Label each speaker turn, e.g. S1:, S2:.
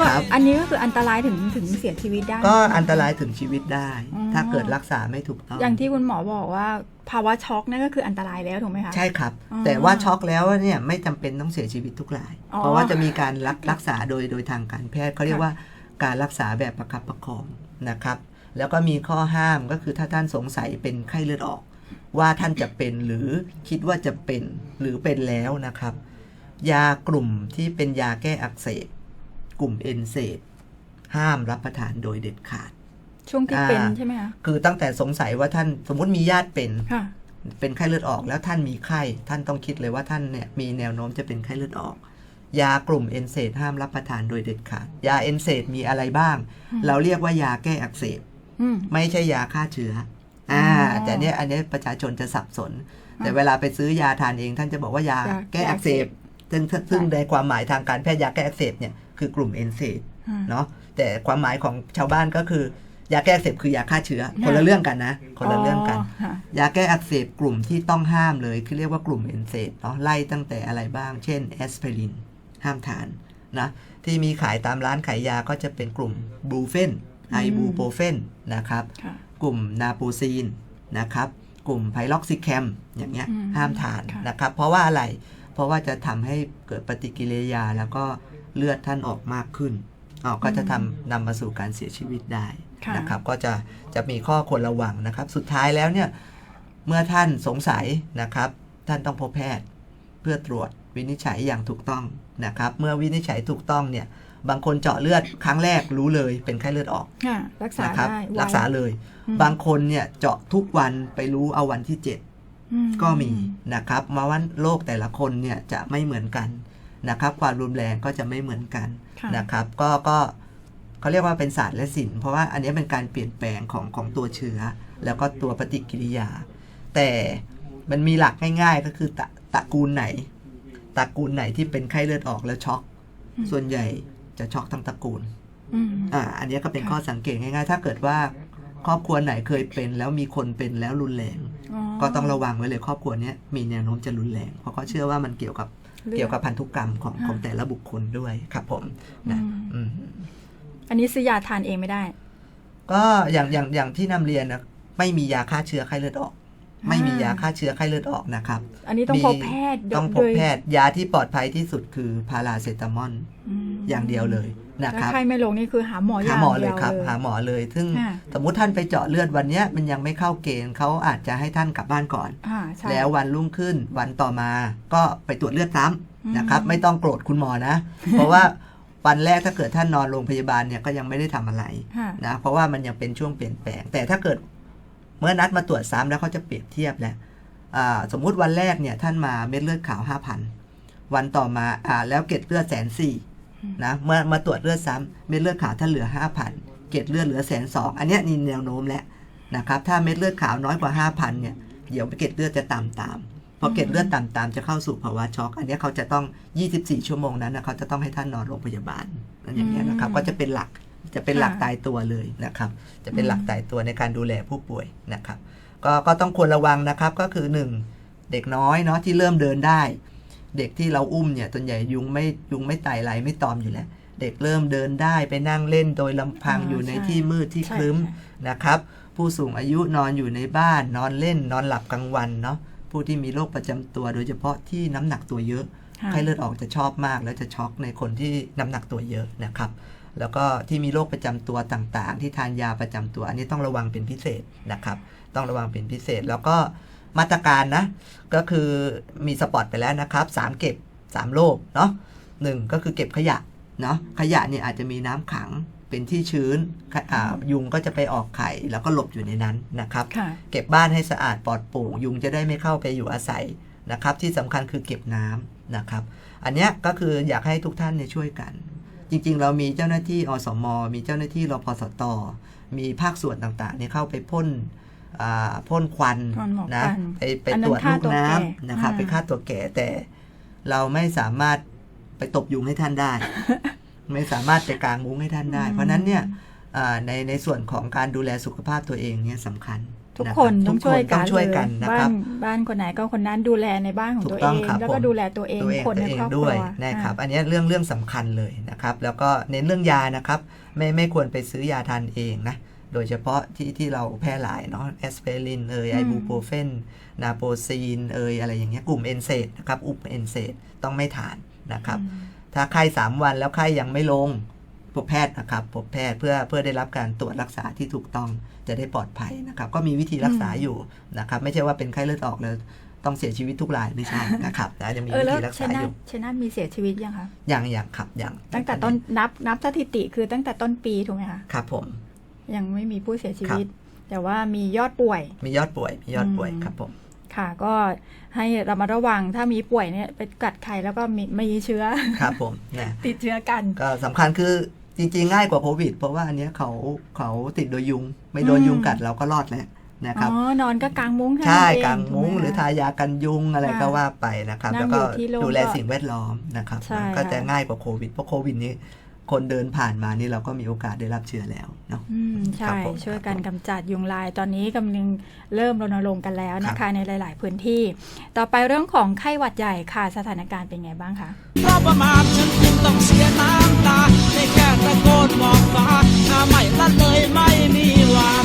S1: ครับ
S2: อันนี้ก็คืออันตรายถึงถึงเสียชีวิตได้
S1: ก็อันตรายถึงชีวิตได้
S2: อ๋อ
S1: ถ้าเกิดรักษาไม่ถูกต้อง
S2: อย่างที่คุณหมอบอกว่าภาวะช็อกนั่นก็คืออันตรายแล้วถูกไหมคะ
S1: ใช่ครับ
S2: อ๋อ
S1: แต่ว่าช็อกแล้วเนี่ยไม่จำเป็นต้องเสียชีวิตทุกราย
S2: อ๋อ
S1: เพราะว่าจะมีการรักรักษาโดยโดยทางการแพทย์เขาเรียกว่าการรักษาแบบประคับประคองนะครับ แล้วก็มีข้อห้ามก็คือถ้าท่านสงสัยเป็นไข้เลือดออก ว่าท่านจะเป็นหรือคิดว่าจะเป็นหรือเป็นแล้วนะครับ ยากลุ่มที่เป็นยาแก้อักเสบ กลุ่มเอนเซดห้ามรับประทานโดยเด็ดขาด
S2: ช่วงที่เป็น
S1: อ่า
S2: ใช่ไหมคะ
S1: คือตั้งแต่สงสัยว่าท่านสมมุติมีญาติเป็น
S2: ค่ะ
S1: เป็นไข้เลือดออกแล้วท่านมีไข้ท่านต้องคิดเลยว่าท่านเนี่ยมีแนวโน้มจะเป็นไข้เลือดออก ยากลุ่มเอนเซดห้ามรับประทานโดยเด็ดขาด ยาเอนเซดมีอะไรบ้าง
S2: อืม
S1: เราเรียกว่ายาแก้อักเสบ
S2: อืม
S1: ไม่ใช่ยาฆ่าเชื้ออ่า
S2: อ๋อ
S1: แต่เนี้ยอันเนี้ยประชาชนจะสับสน
S2: ค่ะ
S1: แต่เวลาไปซื้อยาทานเองท่านจะบอกว่ายายาแก้อักเสบซึ่งซึ่งในความหมายทางการแพทย์ยาแก้อักเสบเนี่ย คือกลุ่มเอนเซด
S2: อ่า
S1: เนาะแต่ความหมายของชาวบ้านก็คือยาแก้อักเสบคือยาฆ่าเชื้อ
S2: ค่ะ
S1: คนละเรื่องกันนะ คนละเรื่องกัน
S2: ค่ะ
S1: ยาแก้อักเสบกลุ่มที่ต้องห้ามเลย คือเรียกว่ากลุ่มเอนเซดเนาะไล่ตั้งแต่อะไรบ้าง เช่นแอสไพรินห้ามทานนะที่มีขายตามร้านขายยาก็จะเป็นกลุ่มบูเฟนไอบูโปเฟนนะครับ
S2: ค่ะ
S1: กลุ่มนาปูซีนนะครับ กลุ่มไพล็อกซิแคมอย่างเงี้ย
S2: อืม
S1: ห้ามทาน
S2: ค่ะ
S1: นะครับ เพราะว่าอะไรเพราะว่าจะทำให้เกิดปฏิกิริยาแล้วก็ เลือดท่านออกมากขึ้นออกก็จะทำนำมาสู่การเสียชีวิตได้
S2: ค่ะ
S1: นะครับ ก็จะจะมีข้อควรระวังนะครับ สุดท้ายแล้วเนี่ยเมื่อท่านสงสัยนะครับ ท่านต้องพบแพทย์เพื่อตรวจวินิจฉัยอย่างถูกต้องนะครับ เมื่อวินิจฉัยถูกต้องเนี่ยบางคนเจาะเลือดครั้งแรกรู้เลยเป็นไข้เลือดออก
S2: ค่ะรักษา
S1: นะครับ
S2: ได้ไว
S1: รักษาเลย
S2: อืม
S1: บางคนเนี่ยเจาะทุกวันไปรู้เอาวันที่7
S2: อื
S1: ก็มีนะครับ มาว่าโรคแต่ละคนเนี่ยจะไม่เหมือนกัน นะครับ ความรุนแรงก็จะไม่เหมือนกัน
S2: ค่ะ
S1: นะครับ ก็ก็เขาเรียกว่าเป็นศาสตร์และศิลป์เพราะว่าอันนี้เป็นการเปลี่ยนแปลงของของตัวเชื้อ แล้วก็ตัวปฏิกิริยา แต่มันมีหลักง่าย ๆ ก็คือตระตระกูลไหนตระกูลไหนที่เป็นไข้เลือดออกแล้วช็อก ส่วนใหญ่จะช็อกทั้งตระกูล
S2: อืม
S1: อ่าอันนี้ก็เป็น
S2: ค่ะ
S1: ข้อสังเกตง่ายๆ ถ้าเกิดว่าครอบครัวไหนเคยเป็นแล้วมีคนเป็นแล้วรุนแรง ก็ต้องระวังไว้เลยครอบครัวเนี้ยมีแนวโน้มจะรุนแรง เพราะเขาเชื่อว่ามันเกี่ยวกับ
S2: ลือด
S1: เกี่ยวกับพันธุกรรมของ
S2: ค่ะ
S1: ของแต่ละบุคคลด้วยครับผมนะ
S2: อืม
S1: อืม
S2: อันนี้ซื้อยาทานเองไม่ได้
S1: ก็อย่างอย่างอย่างที่นำเรียนนะไม่มียาฆ่าเชื้อไข้เลือดออก
S2: อ่า
S1: ไม่มียาฆ่าเชื้อไข้เลือดออกนะครับ
S2: อันนี้ต้อง
S1: มี
S2: พบแพทย์โดย
S1: ต้องพบแพทย์ยาที่ปลอดภัยที่สุดคือพาราเซตามอล
S2: ม
S1: อย่างเดียวเลย นะ
S2: ถ้า
S1: ครับ
S2: ใครไม่ลงนี่คือหาหมออ
S1: หา
S2: ย่าง
S1: หมอ
S2: เดี
S1: เลย
S2: ยว
S1: ครับ
S2: เลย
S1: หาหมอเลย ซึ่ง
S2: ค่ะ
S1: สมมุติท่านไปเจาะเลือดวันเนี้ยมันยังไม่เข้าเกณฑ์เขาอาจจะให้ท่านกลับบ้านก่อน
S2: อ่าใช่
S1: แล้ววันรุ่งขึ้นวันต่อมาก็ไปตรวจเลือดซ้
S2: อืมำ
S1: นะครับ ไม่ต้องโกรธคุณหมอนะ เพราะว่าวันแรกถ้าเกิดท่านนอนโรงพยาบาลเนี่ยก็ยังไม่ได้ทำอะไร
S2: ค่ะ
S1: นะเพราะว่ามันยังเป็นช่วงเปลี่ยนแปลง แต่ถ้าเกิดเมื่อนัดมาตรวจซ้ำแล้วเขาจะเปรียบเทียบแล้วอ่าสมมุติวันแรกเนี่ยท่านมาเม็ดเลือดขาว5,000วันต่อมาอ่าแล้วเกล็ดเลือดแสนสี่ นะเมื่อมาตรวจเลือดซ้ำเม็ดเลือดขาวท่านเหลือ 5,000 เกล็ดเลือดเหลือแสนสองอันเนี้ยนี่แนวโน้มแล้วนะครับถ้าเม็ดเลือดขาวน้อยกว่า 5,000เนี่ยเดี๋ยวเกล็ดเลือดจะต่ำตามพอเกล็ดเลือดต่ำตามจะเข้าสู่ภาวะช็อก อันเนี้ยเขาจะต้อง 24 ชั่วโมงนั้นนะเขาจะต้องให้ท่านนอนโรงพยาบาลนั่นอย่างเงี้ยนะครับ
S2: อืม
S1: ก็จะเป็นหลักจะเป็นหลัก
S2: ค่ะ
S1: ตายตัวเลยนะครับ จะเป็นหลัก
S2: อืม
S1: ตายตัวในการดูแลผู้ป่วยนะครับ ก็ก็ต้องควรระวังนะครับก็คือ 1 เด็กน้อยเนาะที่เริ่มเดินได้ เด็กที่เราอุ้มเนี่ยส่วนใหญ่ยุงไม่ยุงไม่ไต่ไรไม่ตอมอยู่แล้ว เด็กเริ่มเดินได้ไปนั่งเล่นโดยลำพัง
S2: อ่า
S1: อยู่ใน
S2: ใช่
S1: ที่มืดที่
S2: ใช่
S1: ครึ้ม
S2: ใช่
S1: นะครับ ผู้สูงอายุนอนอยู่ในบ้าน นอนเล่นนอนหลับกลางวันเนาะผู้ที่มีโรคประจำตัว โดยเฉพาะที่น้ำหนักตัวเยอะ
S2: ค่ะ
S1: ไข้เลือดออกจะชอบมาก แล้วจะช็อกในคนที่น้ำหนักตัวเยอะนะครับแล้วก็ที่มีโรคประจำตัวต่างๆ ที่ทานยาประจำตัว อันนี้ต้องระวังเป็นพิเศษนะครับ ต้องระวังเป็นพิเศษแล้วก็ มาตรการนะ ก็คือมีสปอตไปแล้วนะครับสามเก็บสามโรคเนาะหนึ่งก็คือเก็บขยะเนาะขยะเนี่ยอาจจะมีน้ำขังเป็นที่ชื้นขอ่ายุงก็จะไปออกไข่แล้วก็หลบอยู่ในนั้นนะครับ
S2: ค่ะ
S1: เก็บบ้านให้สะอาดปลอดโปร่งยุงจะได้ไม่เข้าไปอยู่อาศัยนะครับ ที่สำคัญคือเก็บน้ำนะครับ อันเนี้ยก็คืออยากให้ทุกท่านเนี่ยช่วยกัน จริงๆ เรามีเจ้าหน้าที่อสม มีเจ้าหน้าที่รพสต มีภาคส่วนต่างๆเนี่ยเข้าไปพ่นอ่า พ่นควัน
S2: พ่นหมอก
S1: นะ
S2: ควัน
S1: ไปไป
S2: อันนั้
S1: ต
S2: น
S1: รวจ
S2: ฆ่า
S1: ลูก
S2: ตัว
S1: น้
S2: แก่ำ
S1: นะครับ
S2: อ่า
S1: ไปฆ่าตัวแก่แต่เราไม่สามารถไปตบยุงให้ท่านได้ ไม่สามารถไปกางมุ้งให้ท่านได้ เพราะฉะนั้นเนี่ยอ่าในในส่วนของการดูแลสุขภาพตัวเองเนี่ยสำคัญ
S2: ทุกคน
S1: นะครับ
S2: ต้องช่วย
S1: ทุ
S2: กั
S1: ต้
S2: น
S1: องช่วยกัน
S2: เลย
S1: นะ
S2: บ้า
S1: ครับ
S2: นบ้านคนไหนก็คนนั้นดูแลในบ้านของ
S1: ถูก
S2: ตัว
S1: ต้
S2: เอ
S1: อง
S2: ง
S1: ครับ
S2: แล้วก็
S1: ผม
S2: ดูแลตัวเอง
S1: ตัวเอง
S2: คนใน
S1: ตัวเอ
S2: ครงอบค
S1: ด้
S2: รั
S1: ว
S2: วย
S1: นะครับ
S2: อ่า
S1: อันนี้เรื่องเรื่องสำคัญเลยนะครับ แล้วก็เน้นเรื่องยานะครับ ไม่ไม่ควรไปซื้อยาทานเองนะ โดยเฉพาะที่ที่เราแพร่หลายเนาะแอสไพรินเอยไอบูโปรเฟนนาโปซีนเอยอะไรอย่างเงี้ยกลุ่มเอนเซดนะครับอุปเอนเซดต้องไม่ทานนะครับ
S2: อืม
S1: ถ้าไข้สามวันแล้วไข้ยังไม่ลงพบแพทย์นะครับพบแพทย์เพื่อเพื่อได้รับการตรวจรักษาที่ถูกต้องจะได้ปลอดภัยนะครับ ก็มีวิธีรักษาอยู่นะครับ ไม่ใช่ว่าเป็นไข้เลือดออกแล้วต้องเสียชีวิตทุกรายไม่ใช่นะครับนะจะมี
S2: เออ
S1: วิ
S2: แล้ว
S1: ธีรัก
S2: เช
S1: ษา
S2: นา
S1: อยู่
S2: เชนามีเสียชีวิตยังคะ
S1: อย่างอย่างครับอย่าง
S2: ตั้งแต่ต้นนับนับสถิติคือตั้งแต่ต้นปีถูกไหมคะ
S1: ครับผม
S2: ยังไม่มีผู้เสียชีวิต แต่ว่ามียอดป่วย
S1: มียอดป่วย มียอดป่วย
S2: อืม
S1: ครับผม
S2: ค่ะก็ให้เรามาระวังถ้ามีป่วยเนี่ยไปกัดใครแล้วก็มีมีเชื้อ
S1: ครับผมนะ
S2: ติดเชื้อกัน
S1: ก็สำคัญคือจริงๆ ง่ายกว่าโควิด เพราะว่าอันเนี้ยเขาเขาติดโดยยุง ไม่โดน
S2: อืม
S1: ยุงกัดเราก็รอดแล้วนะครับ
S2: อ๋อนอนก็กางมุ้งแค่
S1: ใช่
S2: นั้นเอง
S1: กางมุ้ง
S2: ถูกไห
S1: รือทายากันยุงอะไร
S2: ค่ะ
S1: ก็ว่าไปนะครับ
S2: นั่
S1: แล้ว
S2: ง
S1: ก็
S2: อยู่ที่โรง
S1: ดูแล
S2: ก็
S1: สิ่งแวดล้อมนะครับ
S2: ใช่
S1: ก็จะ
S2: ค่ะ
S1: ง่ายกว่าโควิดเพราะโควิดนี้ คนเดินผ่านมานี่เราก็มีโอกาสได้รับเชื้อแล้วเนาะ
S2: อืม
S1: ครั
S2: ใช่
S1: บผม
S2: ช่วยกันกำจัดยุงลาย ตอนนี้กำลังเริ่มรณรงค์กันแล้วนะคะในหลาย ๆ พื้นที่ ต่อไปเรื่องของไข้หวัดใหญ่ค่ะสถานการณ์เป็นไงบ้างคะ
S3: เพราะประมาทฉันจึงต้องเสียน้ำตาได้แค่ตะโกนบอกฟ้าถ้าไม่ละเลยไม่มีหวัง